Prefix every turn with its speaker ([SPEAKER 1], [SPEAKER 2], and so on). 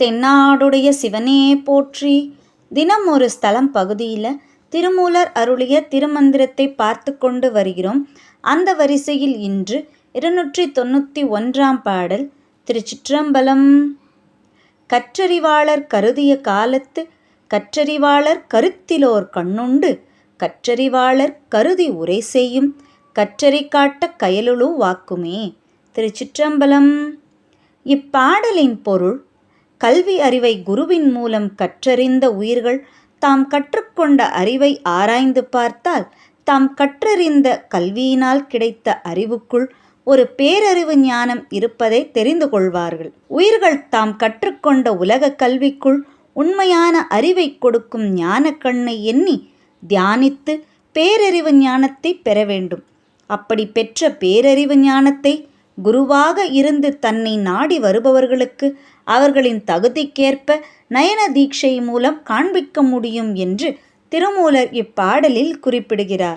[SPEAKER 1] தென்னாடுடைய சிவனே போற்றி. தினம் ஒரு ஸ்தலம் பகுதியில் திருமூலர் அருளிய திருமந்திரத்தை பார்த்து கொண்டு வருகிறோம். அந்த வரிசையில் இன்று இருநூற்றி தொண்ணூற்றி ஒன்றாம் பாடல் திருச்சிற்றம்பலம். கற்றறிவாளர் கருதிய காலத்து கற்றறிவாளர் கருத்திலோர் கண்ணுண்டு கற்றறிவாளர் கருதி உரை செய்யும் கற்றறி காட்ட கயலுழு வாக்குமே திருச்சிற்றம்பலம். இப்பாடலின் பொருள் கல்வி அறிவை குருவின் மூலம் கற்றறிந்த உயிர்கள் தாம் கற்றுக்கொண்ட அறிவை ஆராய்ந்து பார்த்தால் தாம் கற்றறிந்த கல்வியினால் கிடைத்த அறிவுக்குள் ஒரு பேரறிவு ஞானம் இருப்பதை தெரிந்து கொள்வார்கள். உயிர்கள் தாம் கற்றுக்கொண்ட உலக கல்விக்குள் உண்மையான அறிவை கொடுக்கும் ஞான கண்ணை எண்ணி தியானித்து பேரறிவு ஞானத்தை பெற வேண்டும். அப்படி பெற்ற பேரறிவு ஞானத்தை குருவாக இருந்து தன்னை நாடி வருபவர்களுக்கு அவர்களின் தகுதிக்கேற்ப நயன தீட்சை மூலம் காண்பிக்க முடியும் என்று திருமூலர் இப்பாடலில் குறிப்பிடுகிறார்.